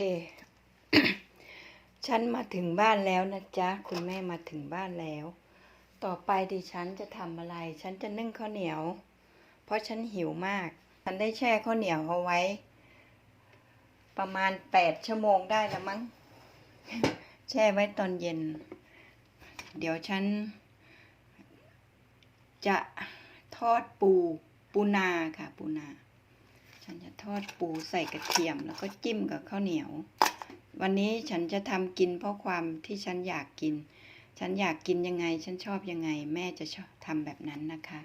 เคฉันมาถึงบ้านแล้วนะจ๊ะ คุณแม่มาถึงบ้านแล้ว ต่อไปดิฉันจะทำอะไร ฉันจะนึ่งข้าวเหนียว เพราะฉันหิวมาก ฉันได้แช่ข้าวเหนียวเอาไว้ ประมาณแปดชั่วโมงได้แล้วมั้ง แช่ไว้ตอนเย็น เดี๋ยวฉัน จะทอดปูปูนาค่ะ ปูนา ทอดปูใส่กระเทียม แล้วก็จิ้มกับข้าวเหนียว วันนี้ฉันจะทำกินเพราะความที่ฉันอยากกิน ฉันอยากกินยังไง ฉันชอบยังไง แม่จะชอบทำแบบนั้นนะคะ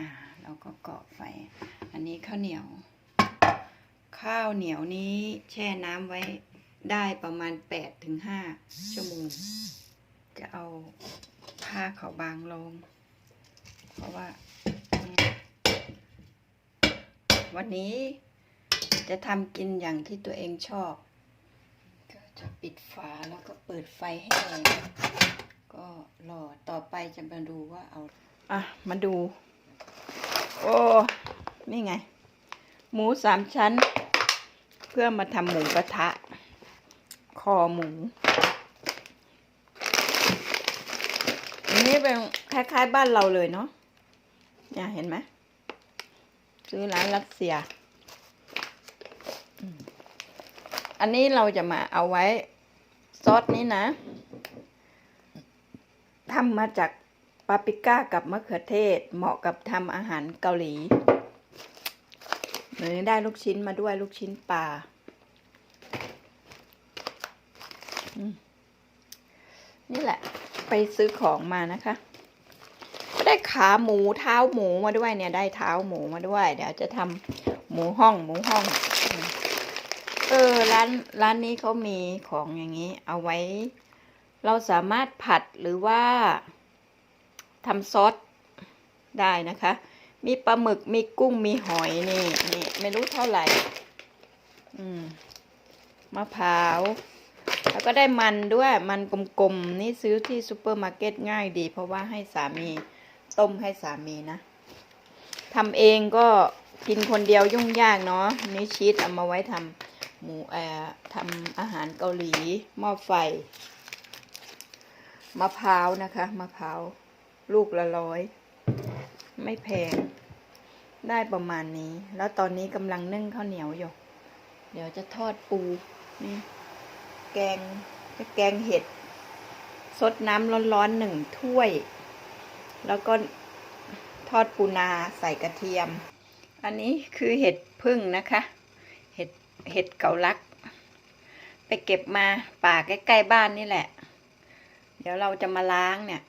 อ่าเราก็เกาะไฟ อันนี้ข้าวเหนียว ข้าวเหนียวนี้แช่น้ำไว้ได้ประมาณแปดถึงห้าชั่วโมง จะเอาผ้าขาวบางลง เพราะว่าเนี่ย วันนี้จะทำกินอย่างที่ตัวเองชอบ ก็จะปิดฝาแล้วก็เปิดไฟให้แรงก็รอต่อไปจะมาดูว่าเอา อะ มาดู โอ้ นี่ไง หมูสามชั้น เพื่อมาทำหมูกระทะ คอหมูอันนี้เป็นคล้ายๆบ้านเราเลยเนาะเนี่ยเห็นไหม ซื้อร้านรัสเซีย อันนี้เราจะมาเอาไว้ซอสนี้นะทำมาจากปาปริก้ากับมะเขือเทศ เหมาะกับทำอาหารเกาหลีหรือได้ลูกชิ้นมาด้วยลูกชิ้นปลาอนี่แหละ ไปซื้อของมานะคะ ได้ขาหมูเท้าหมูมาด้วยเนี่ยได้เท้าหมูมาด้วย เดี๋ยวจะทำหมูห้องหมูห้อง เออร้านร้านนี้เขามีของอย่างนี้ เอาไว้ เราสามารถผัดหรือว่าทำซอสได้นะคะ มีปลาหมึกมีกุ้งมีหอยนี่นี่ไม่รู้เท่าไหร่ อืมมะพร้าวแล้วก็ได้มันด้วยมันกลมๆ นี่ซื้อที่ซูเปอร์มาร์เก็ตง่ายดี เพราะว่าให้สามี ต้มให้สามีนะทำเองก็กินคนเดียวยุ่งยากเนาะนี่ชีสเอามาไว้ทำหมูเอ่อทำอาหารเกาหลีหม้อไฟมะพร้าวนะคะมะพร้าวลูกละร้อย ไม่แพง ได้ประมาณนี้ แล้วตอนนี้กำลังนึ่งข้าวเหนียวอยู่ เดี๋ยวจะทอดปูนี่แกงจะแกงเห็ดซดน้ำร้อนๆหนึ่งถ้วย แล้วก็ทอดปูนาใส่กระเทียม อันนี้คือเห็ดพึ่งนะคะ เห็ดเห็ดเกาลัก ไปเก็บมาป่าใกล้ๆบ้านนี่แหละ เดี๋ยวเราจะมาล้างเนี่ย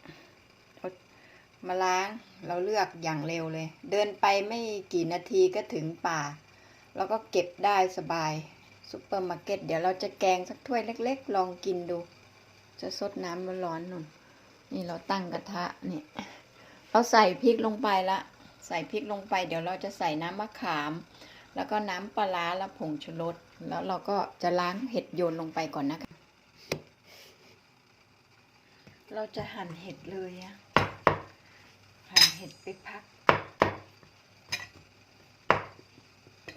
มาล้างเราเลือกอย่างเร็วเลย เดินไปไม่กี่นาทีก็ถึงป่า แล้วก็เก็บได้สบายซุปเปอร์มาร์เก็ตเดี๋ยวเราจะแกงสักถ้วยเล็ก ๆ ลองกินดู จะซดน้ำร้อนๆนุ่นนี่เราตั้งกระทะนี่ เราใส่พริกลงไปละ ใส่พริกลงไป เดี๋ยวเราจะใส่น้ำมะขาม แล้วก็น้ำปลาร้าและผงชูรส แล้วเราก็จะล้างเห็ดโยนลงไปก่อนนะคะ เราจะหั่นเห็ดเลยอะหั่นเห็ดไปพัก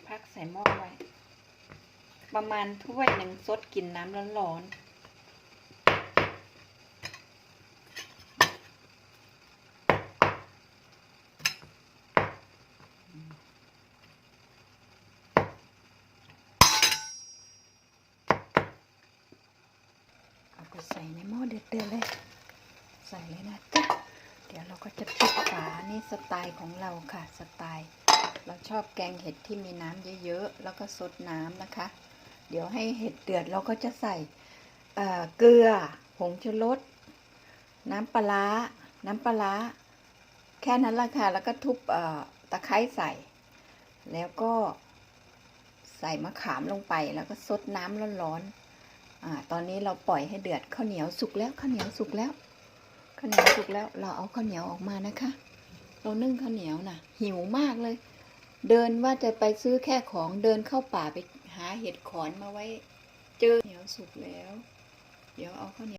พักใส่หม้อไว้ ประมาณถ้วยหนึ่งซดกินน้ำร้อนๆเอาไป ใส่ในหม้อเดือดๆเลย ใส่เลยนะจ๊ะเดี๋ยวเราก็จะปิดฝานี่สไตล์ของเราค่ะ สไตล์ เราชอบแกงเห็ดที่มีน้ำเยอะๆ แล้วก็ซดน้ำนะคะ เดี๋ยวให้เห็ดเดือดเราก็จะใส่เเกลือ ผงชูรส น้ำปลาร้าน้ำปลา แค่นั้นละค่ะ แล้วก็ทุบตะไคร้ใส่ แล้วก็ใส่มะขามลงไป แล้วก็ซดน้ำร้อนๆ อ่าตอนนี้เราปล่อยให้เดือดข้าวเหนียวสุกแล้วข้าวเหนียวสุกแล้วข้าวเหนียวสุกแล้วเราเอาข้าวเหนียวออกมานะคะ เรานึ่งข้าวเหนียวน่ะ หิวมากเลย เดินว่าจะไปซื้อแค่ของเดินเข้าป่าไปหาเห็ดขอนมาไว้ เจอเหนียวสุกแล้ว เดี๋ยวเอาข้าวเหนียว